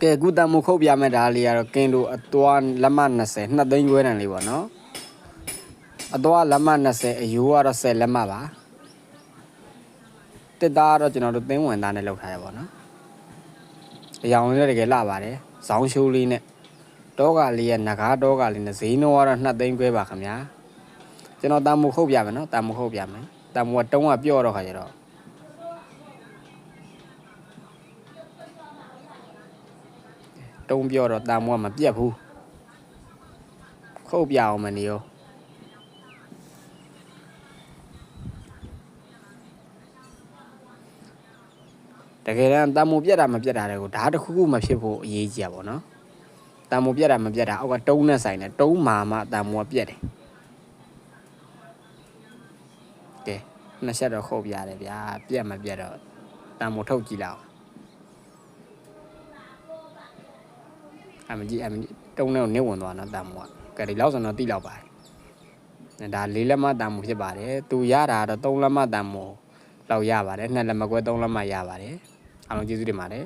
ကဲအခုတန်မိုခုတ်ပြမယ်ဒါလေးကတော့ကင်လိုအသွားလက်မ20နှစ်သိန်းခွဲတန်လေးပေါ့နော်အသွားလက်မ20အယူကတော့10လက်မပါတစ်သားကတော့ကျွန်တော်တို့သင်းဝင်သားနဲ့လောက်ထားရပါတော့အယောင်လေးတကယ်လှပါတယ်ဇောင်းရှိုးလေးနဲ့တောကလေးရဲ့ငကားတောကလေးနဲ့ဈေးနှုန်းကတော့နှစ်သိန်းခွဲပါခင်ဗျာကျွန်တော်တန်မိုခုတ်ပြမယ်နော်တန်မိုခုတ်ပြမယ်တန်မိုကတုံးကပြော့တော့ခါကျတော့ တုံးပြောတော့တာမွားမပြတ်ဘူးခုတ်ပြအောင်မနေရောတကယ်တမ်းတာမူပြတ်တာမပြတ်တာတွေကိုဒါတစ်ခုခုမဖြစ်ဖို့အရေးကြီးတာပေါ့နော်တာမူပြတ်တာမပြတ်တာအောက်ကတုံးနဲ့ဆိုင်တယ်တုံးမာမှတာမူကပြတ်တယ်ကဲနှစ်ချက်တော့ခုတ်ပြရတယ်ဗျာပြတ်မပြတ်တော့တာမူထုတ်ကြည့်လောက် အမကြီးအမကြီးတုံးနဲ့ကိုနစ်ဝင်သွားတော့တန်မို့ကဲဒီလောက်ဆိုတော့တိလောက်ပါတယ်ဒါလေးလက်မတန်မို့ဖြစ်ပါတယ်သူရတာတော့သုံးလက်မတန်မို့လောက်ရပါတယ်နှစ်လက်မကွဲသုံးလက်မရပါတယ်အားလုံးကျေးဇူးတင်ပါတယ်